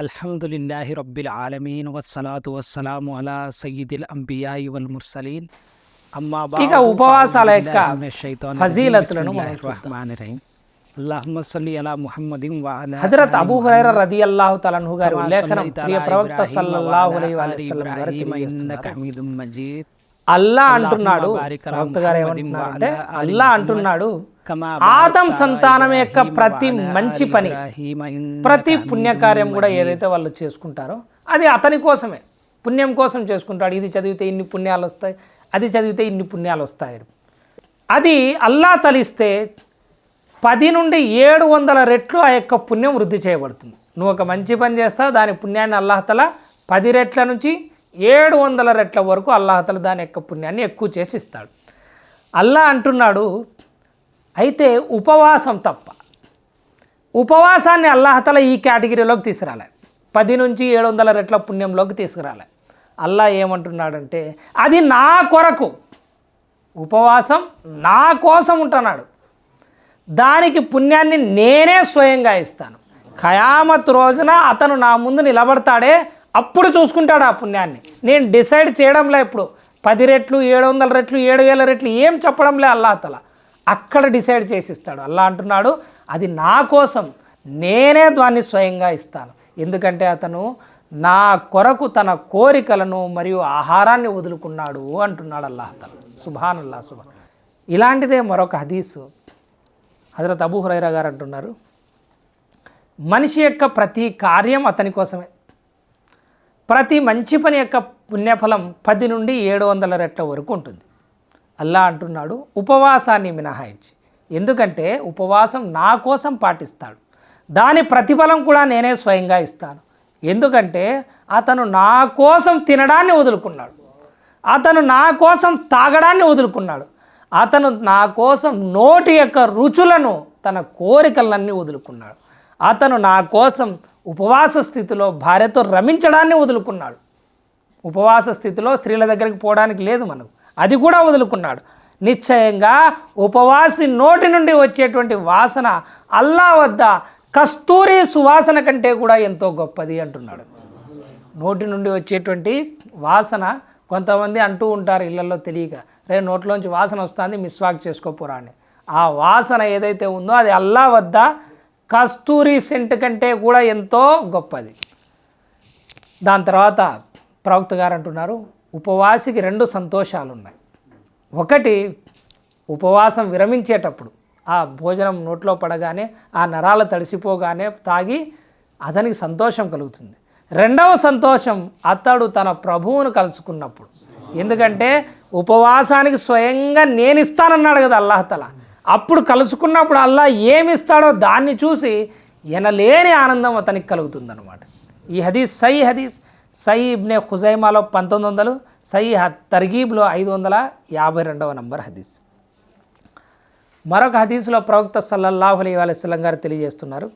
అల్హమ్దులిల్లాహి రబ్బిల్ ఆలమీన్ వస్సలాతు వస్సలాము అలా సయ్యిదిల్ అంబియాయి వల్ ముర్సలీన్. అమ్మా ఇక ఉపవాసాల యొక్క ఫజీలతులను అల్లాహుమ్మ సల్లి అలా ముహమ్మదిన్ హజరత్ అబూ హురైరా రదియల్లాహు తలన్హు గారి ఉల్లేఖనం ప్రియ ప్రవక్త సల్లల్లాహు అలా అలైహి వసల్లం గారు తెలియజేస్తున్నారు. అల్లా అంటున్నాడు. ప్రవక్త గారు అలా ఆలి అల్లా అంటున్నాడు. ఆదం సంతానం యొక్క ప్రతి మంచి పని. ప్రతి పుణ్యకార్యం కూడా. ఏదైతే వాళ్ళు చేసుకుంటారో అది అతని కోసమే. పుణ్యం కోసం చేసుకుంటాడు. ఇది చదివితే ఇన్ని పుణ్యాలు వస్తాయి అది చదివితే ఇన్ని పుణ్యాలు వస్తాయి. అది అల్లా తలిస్తే పది నుండి ఏడు వందల రెట్లు ఆ యొక్క పుణ్యం వృద్ధి చేయబడుతుంది. నువ్వు ఒక మంచి పని చేస్తావు దాని పుణ్యాన్ని అల్లాహతల పది రెట్ల నుంచి ఏడు వందల రెట్ల వరకు అల్లాహతల దాని యొక్క పుణ్యాన్ని ఎక్కువ చేసి ఇస్తాడు. అల్లా అంటున్నాడు అయితే ఉపవాసం తప్ప. ఉపవాసాన్ని అల్లాహతల ఈ కేటగిరీలోకి తీసుకురాలే. పది నుంచి ఏడు వందల రెట్ల పుణ్యంలోకి తీసుకురాలే. అల్లా ఏమంటున్నాడంటే అది నా కొరకు. ఉపవాసం నా కోసం ఉంటున్నాడు. దానికి పుణ్యాన్ని నేనే స్వయంగా ఇస్తాను. ఖయామత్ రోజున అతను నా ముందు నిలబడతాడే అప్పుడు చూసుకుంటాడు ఆ పుణ్యాన్ని. నేను డిసైడ్ చేయడంలే ఇప్పుడు. పది రెట్లు ఏడు వందల రెట్లు ఏడు వేల రెట్లు ఏం చెప్పడంలే అల్లాహతల అక్కడ డిసైడ్ చేసిస్తాడు. అల్లా అంటున్నాడు అది నా కోసం నేనే దాన్ని స్వయంగా ఇస్తాను. ఎందుకంటే అతను నా కొరకు తన కోరికలను మరియు ఆహారాన్ని వదులుకున్నాడు అంటున్నాడు అల్లాహతల సుభాన్ అల్లా సుభాన్. ఇలాంటిదే మరొక హదీసు. హజరత్ అబూ హురైరా గారు అంటున్నారు మనిషి యొక్క ప్రతి కార్యం అతని కోసమే. ప్రతి మంచి పని యొక్క పుణ్యఫలం పది నుండి ఏడు వందల రెట్ల వరకు ఉంటుంది. అల్లా అంటున్నాడు ఉపవాసాన్ని మినహాయించి. ఎందుకంటే ఉపవాసం నా కోసం పాటిస్తాడు. దాని ప్రతిఫలం కూడా నేనే స్వయంగా ఇస్తాను. ఎందుకంటే అతను నా కోసం తినడాన్ని వదులుకున్నాడు. అతను నా కోసం తాగడాన్ని వదులుకున్నాడు. అతను నా కోసం నోటి యొక్క రుచులను తన కోరికలన్నీ వదులుకున్నాడు. అతను నా కోసం ఉపవాస స్థితిలో భార్యతో రమించడాన్ని వదులుకున్నాడు. ఉపవాస స్థితిలో స్త్రీల దగ్గరికి పోవడానికి లేదు మనకు. అది కూడా వదులుకున్నాడు. నిశ్చయంగా ఉపవాసి నోటి నుండి వచ్చేటువంటి వాసన అల్లా వద్ద కస్తూరి సువాసన కంటే కూడా ఎంతో గొప్పది అంటున్నాడు. నోటి నుండి వచ్చేటువంటి వాసన కొంతమంది అంటూ ఉంటారు ఇళ్ళలో తెలియక రే నోట్లోంచి వాసన వస్తుంది మిస్వాక్ చేసుకోపోరా అని. ఆ వాసన ఏదైతే ఉందో అది అల్లా వద్ద కస్తూరి సెంట్ కంటే కూడా ఎంతో గొప్పది. దాని తర్వాత ప్రవక్త గారు అంటున్నారు ఉపవాసికి రెండు సంతోషాలు ఉన్నాయి ఒకటి ఉపవాసం విరమించేటప్పుడు ఆ భోజనం నోట్లో పడగానే ఆ నరాలు తడిసిపోగానే తాగి అతనికి సంతోషం కలుగుతుంది. రెండవ సంతోషం అతడు తన ప్రభువును కలుసుకున్నప్పుడు. ఎందుకంటే ఉపవాసానికి స్వయంగా నేను ఇస్తానన్నాడు కదా అల్లాహతల అప్పుడు కలుసుకున్నప్పుడు అల్లా ఏమి ఇస్తాడో దాన్ని చూసి ఎనలేని ఆనందం అతనికి కలుగుతుందన్నమాట. ఈ హదీస్ సై హదీస్. సై ఇబ్నే ఖుజైమాలో పంతొమ్మిది వందలు సై హ- తర్గీబ్లో ఐదు వందల యాభై రెండవ నంబర్ హదీస్. మరొక హదీసులో ప్రవక్త సల్లల్లాహు అలీ వసలం గారు తెలియజేస్తున్నారు.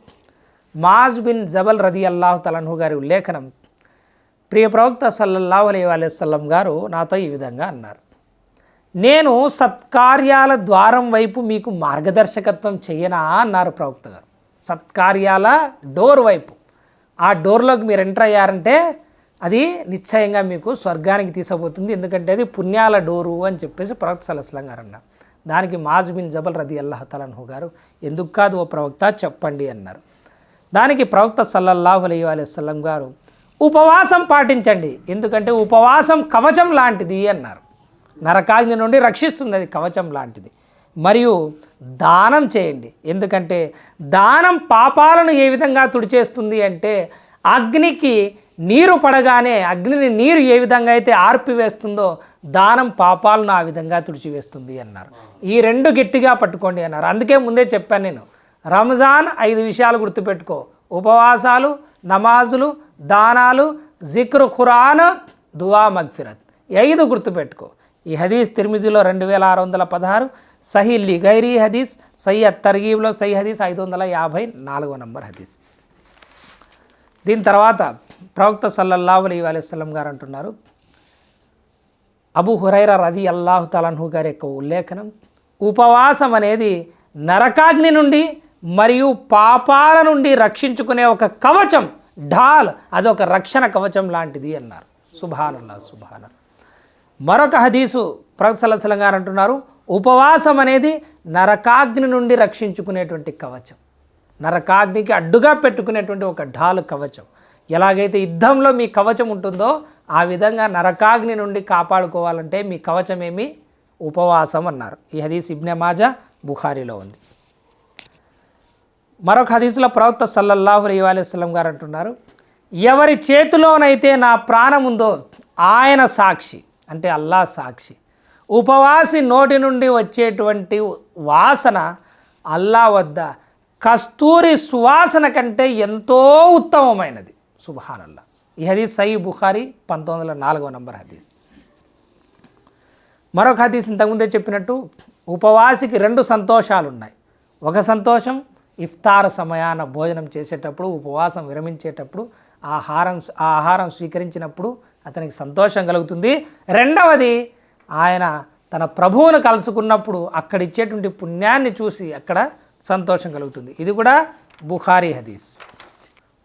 మాజ్ బిన్ జబల్ రది అల్లాహు తలన్హు గారి ఉల్లేఖనం ప్రియ ప్రవక్త సల్లల్లాహు అలీ వసల్లం గారు నాతో ఈ విధంగా అన్నారు. నేను సత్కార్యాల ద్వారం వైపు మీకు మార్గదర్శకత్వం చేయనా? అన్నారు ప్రవక్త గారు. సత్కార్యాల డోర్ వైపు. ఆ డోర్లోకి మీరు ఎంటర్ అయ్యారంటే అది నిశ్చయంగా మీకు స్వర్గానికి తీసుకుపోతుంది ఎందుకంటే అది పుణ్యాల డోరు అని చెప్పేసి ప్రవక్త సలస్లం గారు అన్నారు. దానికి మాజ్ బిన్ జబల్ రది అల్లహతలన్హు గారు ఎందుకు కాదు ఓ ప్రవక్త చెప్పండి అన్నారు. దానికి ప్రవక్త సల్లల్లాహు అలీ వసల్లం గారు ఉపవాసం పాటించండి ఎందుకంటే ఉపవాసం కవచం లాంటిది అన్నారు. నరకాగ్ని నుండి రక్షిస్తుంది అది కవచం లాంటిది. మరియు దానం చేయండి ఎందుకంటే దానం పాపాలను ఏ విధంగా తుడిచేస్తుంది అంటే అగ్నికి నీరు పడగానే అగ్నిని నీరు ఏ విధంగా అయితే ఆర్పివేస్తుందో దానం పాపాలను ఆ విధంగా తుడిచివేస్తుంది అన్నారు. ఈ రెండు గట్టిగా పట్టుకోండి అన్నారు. అందుకే ముందే చెప్పాను నేను. రంజాన్ ఐదు విషయాలు గుర్తుపెట్టుకో. ఉపవాసాలు నమాజులు దానాలు జిక్రు ఖురాన్ దువా మగ్ఫిరత్. ఐదు గుర్తుపెట్టుకో. ఈ హదీస్ తిరుమిజిలో రెండు వేల ఆరు వందల పదహారు సహీ లిగైరీ హదీస్ సయ్యద్ అత్ తర్గీబ్లో సహీ హదీస్ ఐదు వందల యాభై నాలుగో నంబర్ హదీస్. దీని తర్వాత ప్రవక్త సల్లల్లాహు అలీ వసల్లం గారు అంటున్నారు. అబు హురైరా రది అల్లాహు తలన్హు గారి యొక్క ఉల్లేఖనం ఉపవాసం అనేది నరకాగ్ని నుండి మరియు పాపాల నుండి రక్షించుకునే ఒక కవచం ఢాల్ అదొక రక్షణ కవచం లాంటిది అన్నారు. సుభానల్లా సుభాన మరొక హదీసు ప్రవక్త గారు అంటున్నారు ఉపవాసం అనేది నరకాగ్ని నుండి రక్షించుకునేటువంటి కవచం. నరకాగ్నికి అడ్డుగా పెట్టుకునేటువంటి ఒక ఢాలు కవచం. ఎలాగైతే యుద్ధంలో మీ కవచం ఉంటుందో ఆ విధంగా నరకాగ్ని నుండి కాపాడుకోవాలంటే మీ కవచమేమి? ఉపవాసం అన్నారు. ఈ హదీస్ ఇబ్నె మాజా బుఖారీలో ఉంది. మరొక హదీసులో ప్రవక్త సల్లల్లాహు అలైవలం గారు అంటున్నారు ఎవరి చేతిలోనైతే నా ప్రాణం ఉందో ఆయన సాక్షి అంటే అల్లా సాక్షి ఉపవాసి నోటి నుండి వచ్చేటువంటి వాసన అల్లా వద్ద కస్తూరి సువాసన కంటే ఎంతో ఉత్తమమైనది. సుబహానల్లా ఈ హదీస్ సై బుఖారీ పంతొమ్మిది వందల నాలుగవ నంబర్ హదీస్. మరొక హదీస్ ఇంతకుముందే చెప్పినట్టు ఉపవాసికి రెండు సంతోషాలు ఉన్నాయి ఒక సంతోషం ఇఫ్తార్ సమయాన భోజనం చేసేటప్పుడు ఉపవాసం విరమించేటప్పుడు ఆహారం ఆ ఆహారం స్వీకరించినప్పుడు అతనికి సంతోషం కలుగుతుంది. రెండవది ఆయన తన ప్రభువును కలుసుకున్నప్పుడు అక్కడ ఇచ్చేటువంటి పుణ్యాన్ని చూసి అక్కడ సంతోషం కలుగుతుంది. ఇది కూడా బుఖారీ హదీస్.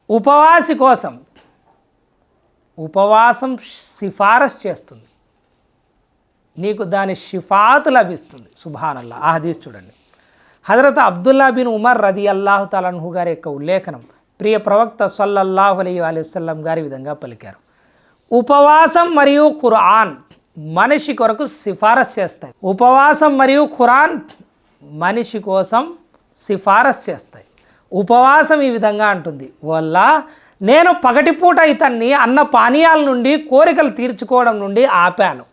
ఉపవాసి కోసం ఉపవాసం సిఫారసు చేస్తుంది. నీకు దాని షిఫాత్ లభిస్తుంది. సుభానల్లా ఆ హదీస్ చూడండి. హజరత్ అబ్దుల్లా బిన్ ఉమర్ రది అల్లాహు తలన్హు గారి యొక్క ఉల్లేఖనం ప్రియ ప్రవక్త సల్లల్లాహు అలీ అలైవల్లం గారి విధంగా పలికారు. ఉపవాసం మరియు ఖురాన్ మనిషి కొరకు సిఫారసు చేస్తాయి. ఉపవాసం మరియు ఖురాన్ మనిషి కోసం సిఫారసు చేస్తాయి. ఉపవాసం ఈ విధంగా అంటుంది. వల్ల నేను పగటిపూట ఇతన్ని అన్న పానీయాల నుండి కోరికలు తీర్చుకోవడం నుండి ఆపాను.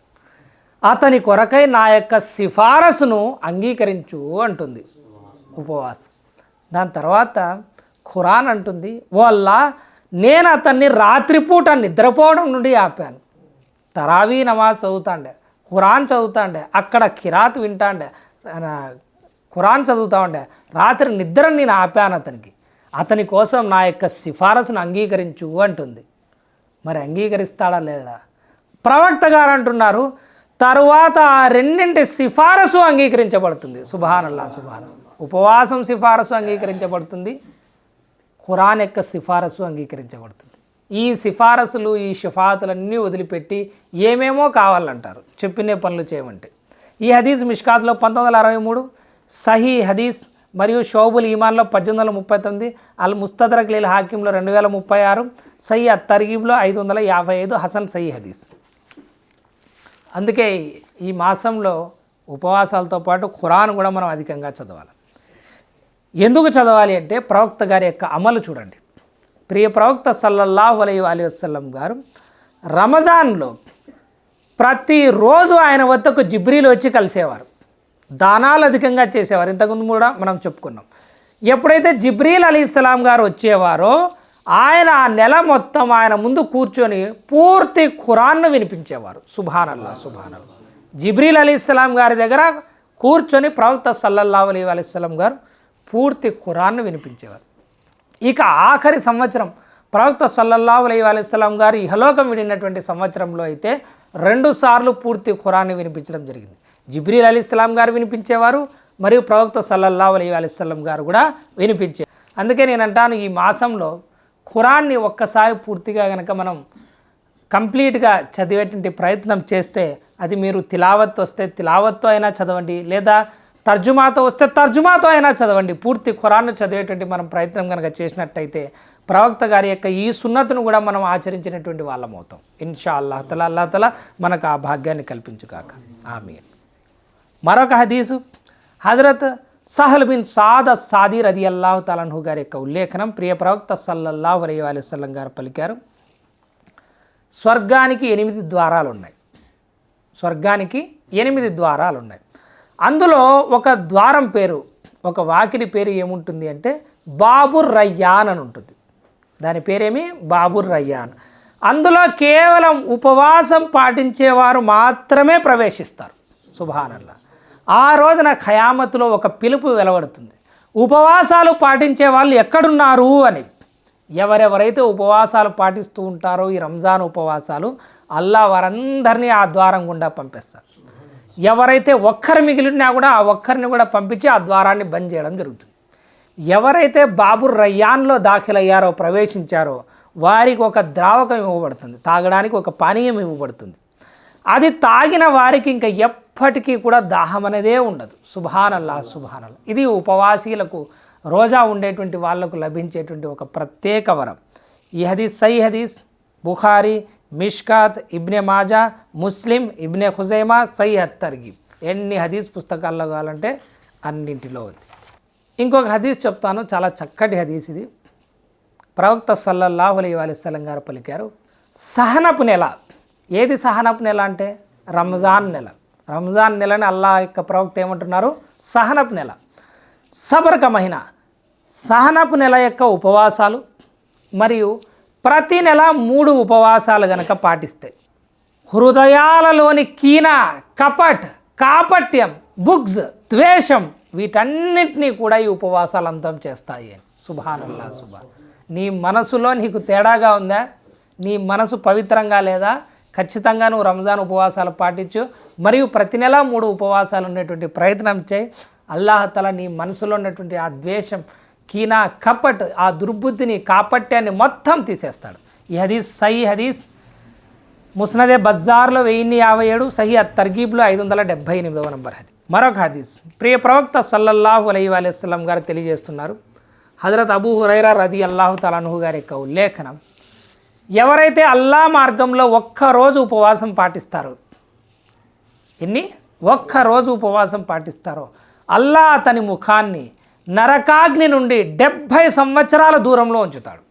అతని కొరకై నా యొక్క సిఫారసును అంగీకరించు అంటుంది ఉపవాసం. దాని తర్వాత ఖురాన్ అంటుంది వల్ల నేను అతన్ని రాత్రిపూట నిద్రపోవడం నుండి ఆపాను. తరావీ నమాజ్ చదువుతాండే ఖురాన్ చదువుతాండే అక్కడ కిరాత్ వింటాండే ఖురాన్ చదువుతా ఉండే. రాత్రి నిద్ర నేను ఆపాను అతనికి. అతని కోసం నా యొక్క సిఫారసును అంగీకరించు అంటుంది. మరి అంగీకరిస్తాడా లేదా? ప్రవక్త గారు అంటున్నారు తరువాత ఆ రెండింటి సిఫారసు అంగీకరించబడుతుంది. సుభానల్లా సుభాన్ ఉపవాసం సిఫారసు అంగీకరించబడుతుంది. ఖురాన్ యొక్క సిఫారసు అంగీకరించబడుతుంది. ఈ సిఫారసులు ఈ షిఫాతులన్నీ వదిలిపెట్టి ఏమేమో కావాలంటారు. చెప్పిన పనులు చేయమంటే. ఈ హదీజ్ మిష్కాత్లో పంతొమ్మిది వందల అరవై మూడు సహీ హదీస్ మరియు షోబుల్ ఈమాన్లో పద్దెనిమిది వందల ముప్పై తొమ్మిది అల్ ముస్తదరక్ లీల్ హాకింలో రెండు వేల ముప్పై ఆరు సయ్యద్ తరగీబ్లో తర్గీబ్లో ఐదు వందల యాభై ఐదు హసన్ సయ్యి హదీస్. అందుకే ఈ మాసంలో ఉపవాసాలతో పాటు ఖురాన్ కూడా మనం అధికంగా చదవాలి. ఎందుకు చదవాలి అంటే ప్రవక్త గారి యొక్క అమలు చూడండి. ప్రియ ప్రవక్త సల్లల్లాహు అలై అలీ వసల్లం గారు రమజాన్లో ప్రతిరోజు ఆయన వద్దకు జిబ్రీలు వచ్చి కలిసేవారు. దానాలు అధికంగా చేసేవారు. ఇంతకుముందు కూడా మనం చెప్పుకున్నాం. ఎప్పుడైతే జిబ్రీల్ అలీ ఇస్లాం గారు వచ్చేవారో ఆయన ఆ నెల మొత్తం ఆయన ముందు కూర్చొని పూర్తి ఖురాన్ను వినిపించేవారు. సుభానల్లా సుభానల్లా. జిబ్రీల్ అలీ ఇస్లాం గారి దగ్గర కూర్చొని ప్రవక్త సల్లల్లా అలీ అలీస్లాం గారు పూర్తి ఖురాన్ను వినిపించేవారు. ఇక ఆఖరి సంవత్సరం ప్రవక్త సల్లల్లాహు అలీ అలైస్లాం గారు ఇహలోకం విడినటువంటి సంవత్సరంలో అయితే రెండు సార్లు పూర్తి ఖురాన్ని వినిపించడం జరిగింది. జిబ్రీల్ అలీస్లాం గారు వినిపించేవారు మరియు ప్రవక్త సల్లల్లా అలీ అలీస్లం గారు కూడా వినిపించే. అందుకే నేను అంటాను ఈ మాసంలో ఖురాన్ని ఒక్కసారి పూర్తిగా కనుక మనం కంప్లీట్గా చదివేటువంటి ప్రయత్నం చేస్తే అది మీరు తిలావత్ వస్తే తిలావత్తో అయినా చదవండి లేదా తర్జుమాతో వస్తే తర్జుమాతో అయినా చదవండి. పూర్తి ఖురాన్ను చదివేటువంటి మనం ప్రయత్నం కనుక చేసినట్టయితే ప్రవక్త గారి యొక్క ఈ సున్నతను కూడా మనం ఆచరించినటువంటి వాళ్ళం అవుతాం ఇన్షా అల్లాహ్ తలా అల్లా తలా మనకు ఆ భాగ్యాన్ని కల్పించుగాక. ఆమె మరొక హదీసు హజరత్ సహల్ బిన్ సాద సాదీ రది అల్లాహు తలన్హు గారి యొక్క ఉల్లేఖనం ప్రియ ప్రవక్త సల్లల్లాహు అలై వసల్లం గారు పలికారు. స్వర్గానికి ఎనిమిది ద్వారాలు ఉన్నాయి స్వర్గానికి ఎనిమిది ద్వారాలు ఉన్నాయి అందులో ఒక ద్వారం పేరు ఒక వాకిలి పేరు ఏముంటుంది అంటే బాబుర్ రయ్యాన్ అని ఉంటుంది. దాని పేరేమి? బాబుర్ రయ్యాన్. అందులో కేవలం ఉపవాసం పాటించేవారు మాత్రమే ప్రవేశిస్తారు. సుభానల్లా. ఆ రోజున ఖయామతులో ఒక పిలుపు వెలువడుతుంది. ఉపవాసాలు పాటించే వాళ్ళు ఎక్కడున్నారు అని. ఎవరెవరైతే ఉపవాసాలు పాటిస్తూ ఉంటారో ఈ రంజాన్ ఉపవాసాలు అల్లా వారందరినీ ఆ ద్వారం గుండా పంపిస్తారు. ఎవరైతే ఒక్కరు మిగిలినా కూడా ఆ ఒక్కరిని కూడా పంపించి ఆ ద్వారాన్ని బంద్ చేయడం జరుగుతుంది. ఎవరైతే బాబు రయ్యాన్లో దాఖలయ్యారో ప్రవేశించారో వారికి ఒక ద్రావకం ఇవ్వబడుతుంది. తాగడానికి ఒక పానీయం ఇవ్వబడుతుంది. అది తాగిన వారికి ఇంకా ఎప్పటికీ కూడా దాహం అనేదే ఉండదు. సుభానల్లా సుభానల్లా. ఇది ఉపవాసీలకు రోజా ఉండేటువంటి వాళ్ళకు లభించేటువంటి ఒక ప్రత్యేక వరం. ఈ హదీస్ సై హదీస్ బుఖారీ మిష్కాత్ ఇబ్నె మాజా ముస్లిం ఇబ్నె హుజైమా సై అత్తర్గిబ్ ఎన్ని హదీస్ పుస్తకాల్లో కావాలంటే అన్నింటిలో ఉంది. ఇంకొక హదీస్ చెప్తాను చాలా చక్కటి హదీస్ ఇది. ప్రవక్త సల్లల్లాహు అలీ వసలం గారు పలికారు సహనపు నెల. ఏది సహనపు నెల అంటే? రంజాన్ నెల. రంజాన్ నెలని అల్లా యొక్క ప్రవక్త ఏమంటున్నారు? సహనపు నెల. సబర్క మహిన. సహనపు నెల యొక్క ఉపవాసాలు మరియు ప్రతి నెల మూడు ఉపవాసాలు గనక పాటిస్తే హృదయాలలోని కీన కపట్ కాపట్యం బుగ్స్ ద్వేషం వీటన్నిటినీ కూడా ఈ ఉపవాసాలు అంతం చేస్తాయి. అని సుభానల్లా సుభా. నీ మనసులో నీకు తేడాగా ఉందా? నీ మనసు పవిత్రంగా లేదా? ఖచ్చితంగా నువ్వు రంజాన్ ఉపవాసాలు పాటించు మరియు ప్రతి నెల మూడు ఉపవాసాలు ఉండేటువంటి ప్రయత్నం చేయి. అల్లాహతల నీ మనసులో ఉన్నటువంటి ఆ ద్వేషం కీనా కపట్ ఆ దుర్బుద్ధిని కాపట్యాన్ని మొత్తం తీసేస్తాడు. ఈ హదీస్ సై హదీస్. ముస్నదే బజార్లో వెయ్యిన్ని యాభై ఏడు సహీ అత్ తర్గీబ్లో ఐదు వందల డెబ్బై ఎనిమిదవ నంబర్ హదీ మరొక హదీస్. ప్రియ ప్రవక్త సల్లల్లాహు అలై అలైస్లం గారు తెలియజేస్తున్నారు. హజరత్ అబూ హురైరా రది అల్లాహు తలానుహు గారి యొక్క ఉల్లేఖనం. ఎవరైతే అల్లా మార్గంలో ఒక్కరోజు ఉపవాసం పాటిస్తారో ఎన్ని? ఒక్కరోజు ఉపవాసం పాటిస్తారో అల్లా అతని ముఖాన్ని నరకాగ్ని నుండి డెబ్భై సంవత్సరాల దూరంలో ఉంచుతాడు.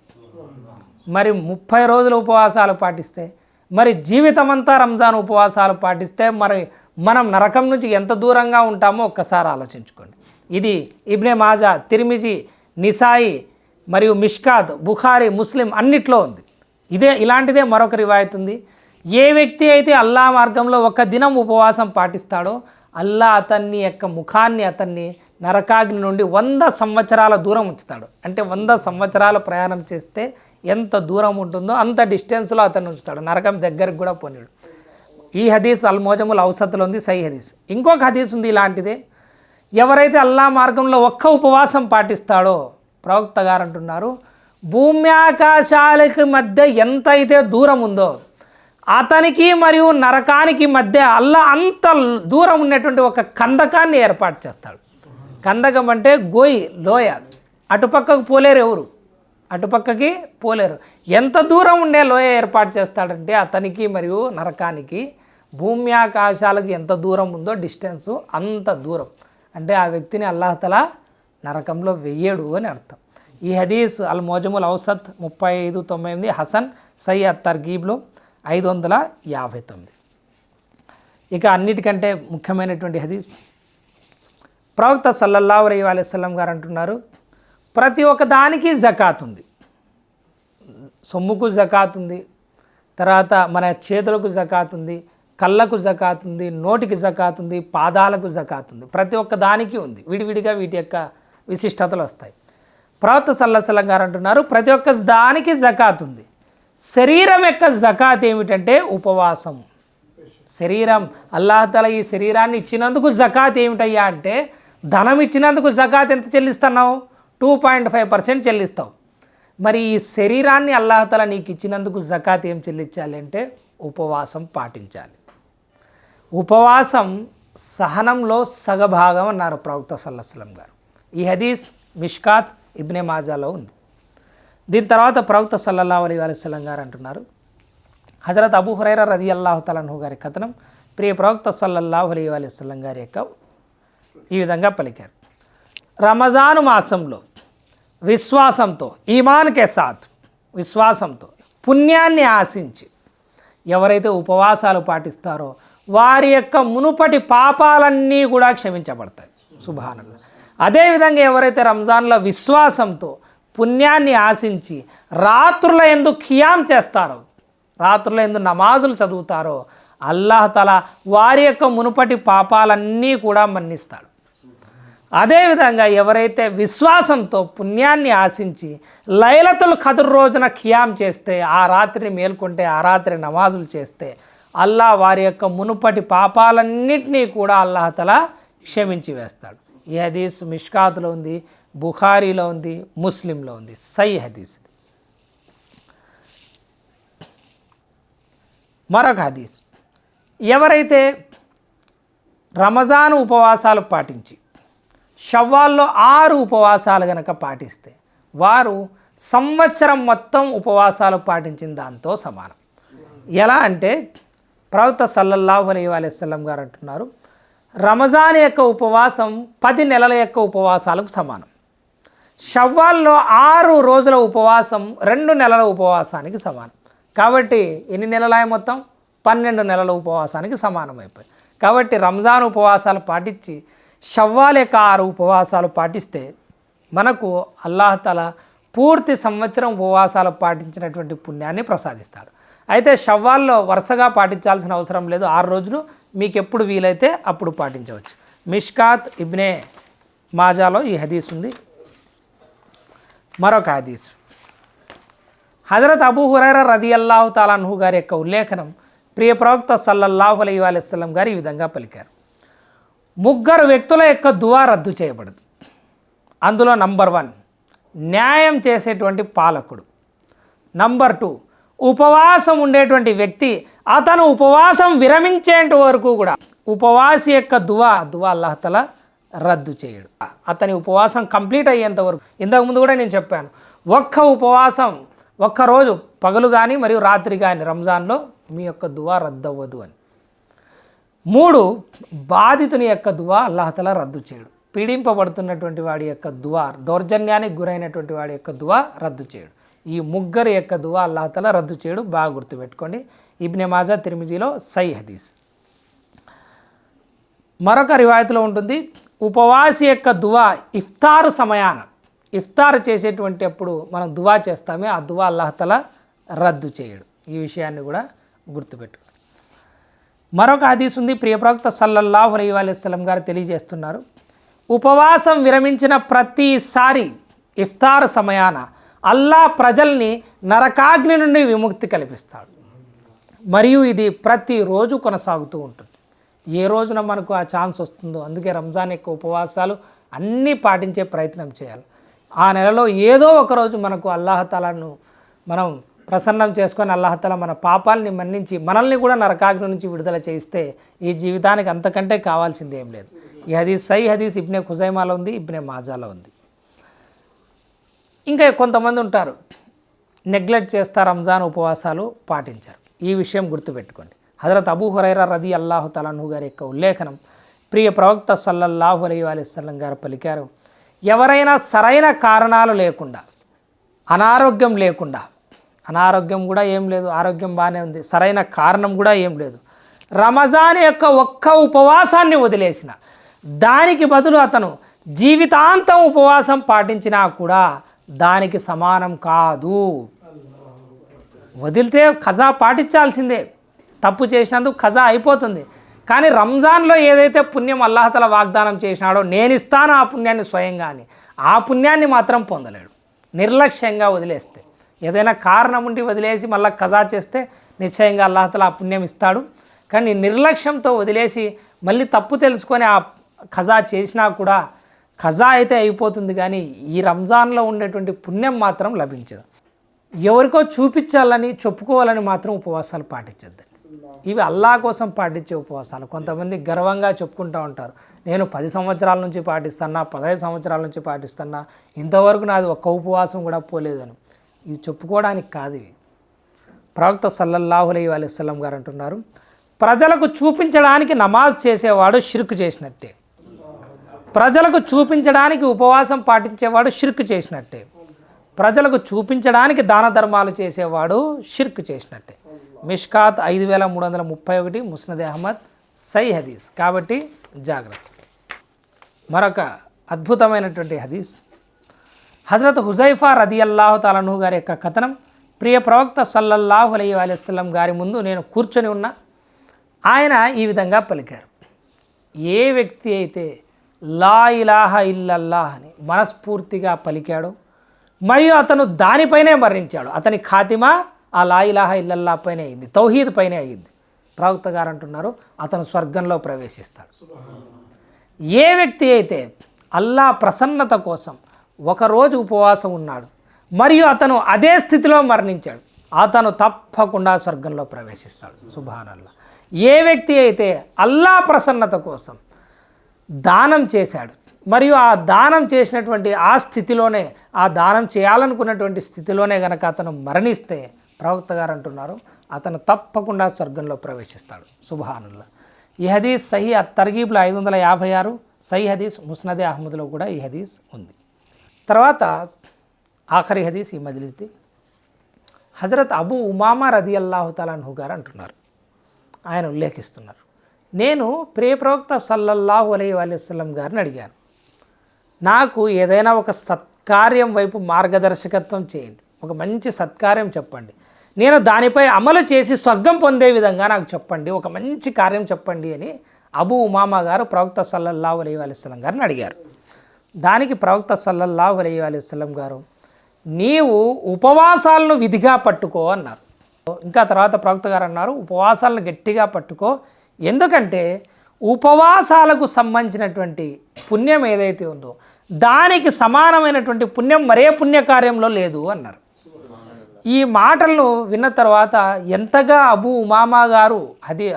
మరి ముప్పై రోజుల ఉపవాసాలు పాటిస్తే మరి జీవితమంతా రంజాన్ ఉపవాసాలు పాటిస్తే మరి మనం నరకం నుంచి ఎంత దూరంగా ఉంటామో ఒక్కసారి ఆలోచించుకోండి. ఇది ఇబ్నే మాజా తిరిమిజి నిసాయి మరియు మిష్కాద్ బుఖారి ముస్లిం అన్నిట్లో ఉంది. ఇదే ఇలాంటిదే మరొక రివాయత్ ఉంది. ఏ వ్యక్తి అయితే అల్లా మార్గంలో ఒక దినం ఉపవాసం పాటిస్తాడో అల్లా అతన్ని యొక్క ముఖాన్ని అతన్ని నరకాగ్ని నుండి వంద సంవత్సరాల దూరం ఉంచుతాడు. అంటే వంద సంవత్సరాల ప్రయాణం చేస్తే ఎంత దూరం ఉంటుందో అంత డిస్టెన్స్లో అతన్ని ఉంచుతాడు. నరకం దగ్గరికి కూడా పోనీడు ఈ హదీస్ అల్మోజముల్ ఔసత్తులో ఉంది సై హదీస్. ఇంకొక హదీస్ ఉంది ఇలాంటిదే. ఎవరైతే అల్లా మార్గంలో ఒక్క ఉపవాసం పాటిస్తాడో ప్రవక్త గారు అంటున్నారు భూమ్యాకాశాలకి మధ్య ఎంత అయితే దూరం ఉందో అతనికి మరియు నరకానికి మధ్య అల్ల అంత దూరం ఉన్నటువంటి ఒక కందకాన్ని ఏర్పాటు చేస్తాడు. కందకం అంటే గోయి లోయ. అటుపక్కకు పోలేరు ఎవరు? అటుపక్కకి పోలేరు. ఎంత దూరం ఉండే లోయ ఏర్పాటు చేస్తాడంటే అతనికి మరియు నరకానికి భూమి ఆకాశాలకు ఎంత దూరం ఉందో డిస్టెన్స్ అంత దూరం. అంటే ఆ వ్యక్తిని అల్లాహతల నరకంలో వెయ్యడు అని అర్థం. ఈ హదీస్ అల్ మోజముల్ ఔసత్ ముప్పై ఐదు తొంభై ఎనిమిది హసన్ సయ్యద్ తర్గీబ్లో ఐదు వందల యాభై తొమ్మిది. ఇక అన్నిటికంటే ముఖ్యమైనటువంటి హదీస్. ప్రవక్త సల్లల్లా అలైహి వసల్లం గారు అంటున్నారు ప్రతి ఒక్క దానికి జకాత్ ఉంది. సొమ్ముకు జకాత్ ఉంది తర్వాత మన చేతులకు జకాత్ ఉంది కళ్ళకు జకాత్ ఉంది నోటికి జకాత్ ఉంది పాదాలకు జకాత్ ఉంది. ప్రతి ఒక్క దానికి ఉంది. విడివిడిగా వీటి యొక్క విశిష్టతలు వస్తాయి. ప్రవక్త సల్లసలం గారు అంటున్నారు ప్రతి ఒక్క దానికి జకాత్ ఉంది. శరీరం యొక్క జకాత్ ఏమిటంటే ఉపవాసం. శరీరం అల్లాహతల ఈ శరీరాన్ని ఇచ్చినందుకు జకాత్ ఏమిటయ్యా అంటే ధనం ఇచ్చినందుకు జకాత్ ఎంత చెల్లిస్తున్నావు? టూ పాయింట్ ఫైవ్ పర్సెంట్ చెల్లిస్తావు. మరి ఈ శరీరాన్ని అల్లాహతల నీకు ఇచ్చినందుకు జకాత్ ఏం చెల్లించాలి అంటే ఉపవాసం పాటించాలి. ఉపవాసం సహనంలో సగభాగం అన్నారు ప్రవక్త సల్లస్లం గారు. ఈ హదీస్ మిష్కాత్ ఇబ్నే మాజాలో ఉంది. దీని తర్వాత ప్రవక్త సల్లల్లా అలీ వసలం గారు అంటున్నారు హజరత్ అబూ హురైరా రది అల్లాహతలహు గారి కథనం ప్రియ ప్రవక్త సల్లల్లాహు అలీ వసలం గారి యొక్క ఈ విధంగా పలికారు. రమజాను మాసంలో విశ్వాసంతో ఈమాన్కే సాత్ విశ్వాసంతో పుణ్యాన్ని ఆశించి ఎవరైతే ఉపవాసాలు పాటిస్తారో వారి యొక్క మునుపటి పాపాలన్నీ కూడా క్షమించబడతాయి. శుభానంగా అదేవిధంగా ఎవరైతే రంజాన్లో విశ్వాసంతో పుణ్యాన్ని ఆశించి రాత్రుల ఎందు ఖియాం చేస్తారో రాత్రుల ఎందు నమాజులు చదువుతారో అల్లాహతల వారి యొక్క మునుపటి పాపాలన్నీ కూడా మన్నిస్తాడు. అదేవిధంగా ఎవరైతే విశ్వాసంతో పుణ్యాన్ని ఆశించి లైలతులు కదురు రోజున ఖియాం చేస్తే ఆ రాత్రి మేల్కొంటే ఆ రాత్రి నమాజులు చేస్తే అల్లా వారి యొక్క మునుపటి పాపాలన్నింటినీ కూడా అల్లాహతల క్షమించి వేస్తాడు. ఈ హదీస్ మిష్కాత్లో ఉంది బుఖారీలో ఉంది ముస్లింలో ఉంది? సై హదీస్ మరొక హదీస్. ఎవరైతే రమజాన్ ఉపవాసాలు పాటించి షవ్వాల్లో ఆరు ఉపవాసాలు గనక పాటిస్తే వారు సంవత్సరం మొత్తం ఉపవాసాలు పాటించిన దాంతో సమానం. ఎలా అంటే ప్రవక్త సల్లల్లాహు అలీ సల్లం గారు అంటున్నారు రమజాన్ యొక్క ఉపవాసం పది నెలల యొక్క ఉపవాసాలకు సమానం. షవ్వాల్లో ఆరు రోజుల ఉపవాసం రెండు నెలల ఉపవాసానికి సమానం. కాబట్టి ఎన్ని నెలలాయ మొత్తం? పన్నెండు నెలల ఉపవాసానికి సమానం అయిపోయి. కాబట్టి రంజాన్ ఉపవాసాలు పాటించి షవ్వాల్ యొక్క ఆరు ఉపవాసాలు పాటిస్తే మనకు అల్లాహతల పూర్తి సంవత్సరం ఉపవాసాలు పాటించినటువంటి పుణ్యాన్ని ప్రసాదిస్తాడు. అయితే షవ్వాల్లో వరుసగా పాటించాల్సిన అవసరం లేదు. ఆరు రోజులు మీకు ఎప్పుడు వీలైతే అప్పుడు పాటించవచ్చు. మిష్కాత్ ఇబ్నే మాజాలో ఈ హదీస్ ఉంది. మరొక హదీస్. హజరత్ అబూ హురైర రది అల్లాహు తాలాన్హు గారి యొక్క ఉల్లేఖనం ప్రియ ప్రవక్త సల్లల్లాహు అలీ అలెస్లం గారు ఈ విధంగా పలికారు. ముగ్గురు వ్యక్తుల యొక్క దువా రద్దు చేయబడదు. అందులో నంబర్ వన్ న్యాయం చేసేటువంటి పాలకుడు. నంబర్ టూ ఉపవాసం ఉండేటువంటి వ్యక్తి అతను ఉపవాసం విరమించేంత వరకు కూడా ఉపవాసి యొక్క దువా దువా అల్లాహతల రద్దు చేయడు. అతని ఉపవాసం కంప్లీట్ అయ్యేంత వరకు. ఇంతకుముందు కూడా నేను చెప్పాను ఒక్క ఉపవాసం ఒక్క రోజు పగలు కానీ మరియు రాత్రి కానీ రంజాన్లో మీ యొక్క దువా రద్దు అవ్వదు అని. మూడు బాధితుని యొక్క దువా అల్లాహతల రద్దు చేయడు. పీడింపబడుతున్నటువంటి వాడి యొక్క దువా దౌర్జన్యానికి గురైనటువంటి వాడి యొక్క దువా రద్దు చేయడు. ఈ ముగ్గురు యొక్క దువా అల్లాహతల రద్దు చేయడు బాగా గుర్తుపెట్టుకోండి. ఇబ్నె మాజా తిరిమిజీలో సై హదీస్. మరొక రివాయతలో ఉంటుంది ఉపవాసి యొక్క దువా ఇఫ్తారు సమయాన ఇఫ్తార్ చేసేటువంటి అప్పుడు మనం దువా చేస్తామే ఆ దువా అల్లాహతల రద్దు చేయడు. ఈ విషయాన్ని కూడా గుర్తుపెట్టు మరొక హదీస్ ఉంది ప్రియప్రవక్త సల్లల్లాహు అలై వసలం గారు తెలియజేస్తున్నారు. ఉపవాసం విరమించిన ప్రతిసారి ఇఫ్తార్ సమయాన అల్లా ప్రజల్ని నరకాగ్ని నుండి విముక్తి కల్పిస్తాడు. మరియు ఇది ప్రతిరోజు కొనసాగుతూ ఉంటుంది. ఏ రోజున మనకు ఆ ఛాన్స్ వస్తుందో అందుకే రంజాన్ యొక్క ఉపవాసాలు అన్నీ పాటించే ప్రయత్నం చేయాలి. ఆ నెలలో ఏదో ఒక రోజు మనకు అల్లాహతాలను మనం ప్రసన్నం చేసుకొని అల్లాహతల మన పాపాలని మన్నించి మనల్ని కూడా నరకాగ్ని నుంచి విడుదల చేయిస్తే ఈ జీవితానికి అంతకంటే కావాల్సింది ఏం లేదు. ఈ హదీస్ సై హదీస్ ఇబ్నే ఖుజైమాలో ఉంది ఇబ్నే మాజాలో ఉంది. ఇంకా కొంతమంది ఉంటారు. నెగ్లెక్ట్ చేస్తారు రంజాన్ ఉపవాసాలు పాటించారు. ఈ విషయం గుర్తుపెట్టుకోండి. హజరత్ అబూ హురైరా రది అల్లాహు తలాను గారి యొక్క ఉల్లేఖనం ప్రియ ప్రవక్త సల్లల్లాహు అలీ అలైస్లం గారు పలికారు ఎవరైనా సరైన కారణాలు లేకుండా అనారోగ్యం లేకుండా అనారోగ్యం కూడా ఏం లేదు ఆరోగ్యం బాగానే ఉంది సరైన కారణం కూడా ఏం లేదు రమజాన్ యొక్క ఒక్క ఉపవాసాన్ని వదిలేసిన దానికి బదులు అతను జీవితాంతం ఉపవాసం పాటించినా కూడా దానికి సమానం కాదు. వదిలితే ఖజా పాటించాల్సిందే. తప్పు చేసినందుకు ఖజా అయిపోతుంది. కానీ రంజాన్లో ఏదైతే పుణ్యం అల్లాహతల వాగ్దానం చేసినాడో నేను ఇస్తాను ఆ పుణ్యాన్ని స్వయంగా అని. ఆ పుణ్యాన్ని మాత్రం పొందలేడు. నిర్లక్ష్యంగా వదిలేస్తే. ఏదైనా కారణం ఉండి వదిలేసి మళ్ళీ ఖజా చేస్తే నిశ్చయంగా అల్లాహతల ఆ పుణ్యం ఇస్తాడు. కానీ నిర్లక్ష్యంతో వదిలేసి మళ్ళీ తప్పు తెలుసుకొని ఆ ఖజా చేసినా కూడా ఖజా అయితే అయిపోతుంది కానీ ఈ రంజాన్లో ఉండేటువంటి పుణ్యం మాత్రం లభించదు. ఎవరికో చూపించాలని చెప్పుకోవాలని మాత్రం ఉపవాసాలు పాటించద్దు. ఇవి అల్లా కోసం పాటించే ఉపవాసాలు. కొంతమంది గర్వంగా చెప్పుకుంటూ ఉంటారు. నేను పది సంవత్సరాల నుంచి పాటిస్తున్నా పదహైదు సంవత్సరాల నుంచి పాటిస్తున్నా ఇంతవరకు నాది ఒక్క ఉపవాసం కూడా పోలేదని. ఇది చెప్పుకోవడానికి కాదు ఇవి. ప్రవక్త సల్లల్లాహు అలై గారు అంటున్నారు ప్రజలకు చూపించడానికి నమాజ్ చేసేవాడు షిర్క్ చేసినట్టే. ప్రజలకు చూపించడానికి ఉపవాసం పాటించేవాడు షిర్క్ చేసినట్టే. ప్రజలకు చూపించడానికి దాన ధర్మాలు చేసేవాడు షిర్క్ చేసినట్టే. మిష్కాత్ ఐదు వేల మూడు వందల ముప్పై ఒకటి ముస్నద్ అహ్మద్ సై హదీస్. కాబట్టి జాగ్రత్త. మరొక అద్భుతమైనటువంటి హదీస్. హజరత్ హుజైఫా రది అల్లాహు తాలను గారి యొక్క కథనం ప్రియ ప్రవక్త సల్లల్లాహు అలీ అలైస్లం గారి ముందు నేను కూర్చొని ఉన్నా. ఆయన ఈ విధంగా పలికారు. ఏ వ్యక్తి అయితే లా ఇలాహ ఇల్లల్లాహ్ అని మనస్ఫూర్తిగా పలికాడు. మరియు అతను దానిపైనే మరణించాడు. అతని ఖాతిమా ఆ లా ఇలాహ ఇల్లల్లా పైనే అయింది. తౌహీద్ పైనే అయింది. ప్రవక్త గారు అంటున్నారు అతను స్వర్గంలో ప్రవేశిస్తాడు. ఏ వ్యక్తి అయితే అల్లా ప్రసన్నత కోసం ఒకరోజు ఉపవాసం ఉన్నాడు మరియు అతను అదే స్థితిలో మరణించాడు అతను తప్పకుండా స్వర్గంలో ప్రవేశిస్తాడు. సుభానల్లా. ఏ వ్యక్తి అయితే అల్లా ప్రసన్నత కోసం దానం చేశాడు. మరియు ఆ దానం చేసినటువంటి ఆ స్థితిలోనే ఆ దానం చేయాలనుకున్నటువంటి స్థితిలోనే గనక అతను మరణిస్తే ప్రవక్త గారు అంటున్నారు అతను తప్పకుండా స్వర్గంలో ప్రవేశిస్తాడు. సుభానుల్లా. ఈ హదీస్ సహీ తర్గీబ్లో ఐదు వందల యాభై ఆరు సహీ హదీస్ ముస్నదే అహ్మద్లో కూడా ఈ హదీస్ ఉంది. తర్వాత ఆఖరి హదీస్ ఈ మజిలిస్ది. హజరత్ అబు ఉమామా రది అల్లాహు గారు అంటున్నారు. ఆయన ఉల్లేఖిస్తున్నారు. నేను ప్రియ ప్రవక్త సల్లల్లాహు అలై వసల్లం గారిని అడిగాను. నాకు ఏదైనా ఒక సత్కార్యం వైపు మార్గదర్శకత్వం చేయండి. ఒక మంచి సత్కార్యం చెప్పండి. నేను దానిపై అమలు చేసి స్వర్గం పొందే విధంగా నాకు చెప్పండి. ఒక మంచి కార్యం చెప్పండి అని అబూ ఉమామా గారు ప్రవక్త సల్లల్లాహు అలై వసల్లం గారిని అడిగారు. దానికి ప్రవక్త సల్లల్లాహు అలై వసల్లం గారు నీవు ఉపవాసాలను విధిగా పట్టుకో అన్నారు. ఇంకా తర్వాత ప్రవక్త గారు అన్నారు ఉపవాసాలను గట్టిగా పట్టుకో. ఎందుకంటే ఉపవాసాలకు సంబంధించినటువంటి పుణ్యం ఏదైతే ఉందో దానికి సమానమైనటువంటి పుణ్యం మరే పుణ్యకార్యంలో లేదు అన్నారు. ఈ మాటలను విన్న తర్వాత ఎంతగా అబూ ఉమామా గారు అది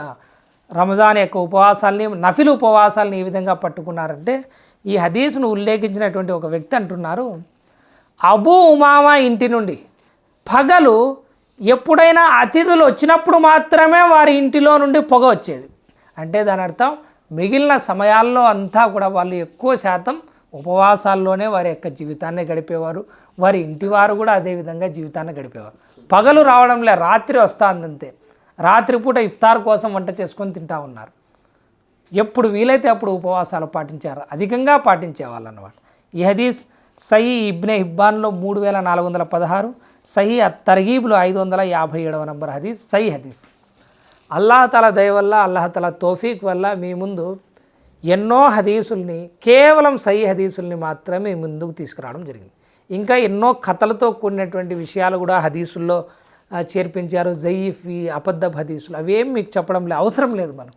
రంజాన్ యొక్క ఉపవాసాల్ని నఫిల్ ఉపవాసాలని ఈ విధంగా పట్టుకున్నారంటే ఈ హదీస్ను ఉల్లేఖించినటువంటి ఒక వ్యక్తి అంటున్నారు అబూ ఉమామా ఇంటి నుండి పగలు ఎప్పుడైనా అతిథులు వచ్చినప్పుడు మాత్రమే వారి ఇంటిలో నుండి పొగ వచ్చేది. అంటే దాని అర్థం మిగిలిన సమయాల్లో అంతా కూడా వాళ్ళు ఎక్కువ శాతం ఉపవాసాల్లోనే వారి యొక్క జీవితాన్ని గడిపేవారు. వారి ఇంటి వారు కూడా అదే విధంగా జీవితాన్ని గడిపేవారు. పగలు రావడంలే రాత్రి వస్తాందంతే. రాత్రిపూట ఇఫ్తార్ కోసం వంట చేసుకొని తింటా ఉన్నారు. ఎప్పుడు వీలైతే అప్పుడు ఉపవాసాలు పాటించారు. అధికంగా పాటించేవాళ్ళు అన్నమాట ఈ హదీస్ సహీ ఇబ్నే హిబ్బాన్లో మూడు వేల నాలుగు వందల పదహారు సహీ తరగీబులు ఐదు వందల యాభై ఏడవ నంబర్ హదీస్ సహీ హదీస్. అల్లాహతల దయ వల్ల అల్లాహతల తోఫీక్ వల్ల మీ ముందు ఎన్నో హదీసుల్ని కేవలం సహీ హదీసుల్ని మాత్రమే ముందుకు తీసుకురావడం జరిగింది. ఇంకా ఎన్నో కథలతో కూడినటువంటి విషయాలు కూడా హదీసుల్లో చేర్పించారు. జయీఫ్ అబద్ధ హదీసులు అవేం మీకు చెప్పడం లేదు అవసరం లేదు మనం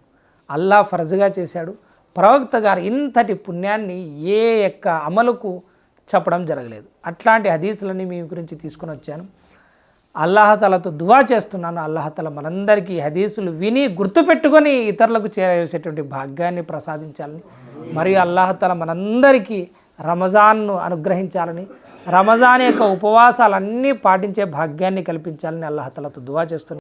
అల్లా ఫరజుగా చేశాడు. ప్రవక్త గారు ఇంతటి పుణ్యాన్ని ఏ యొక్క అమలుకు చెప్పడం జరగలేదు. అట్లాంటి హదీసులని మీ గురించి తీసుకొని వచ్చాను. అల్లాహతలతో దువా చేస్తున్నాను. అల్లాహతల మనందరికీ హదీసులు విని గుర్తుపెట్టుకొని ఇతరులకు చేరవేసేటువంటి భాగ్యాన్ని ప్రసాదించాలని మరియు అల్లాహతల మనందరికీ రమజాన్ను అనుగ్రహించాలని రమజాన్ యొక్క ఉపవాసాలన్నీ పాటించే భాగ్యాన్ని కల్పించాలని అల్లాహతలతో దువా చేస్తున్నాను.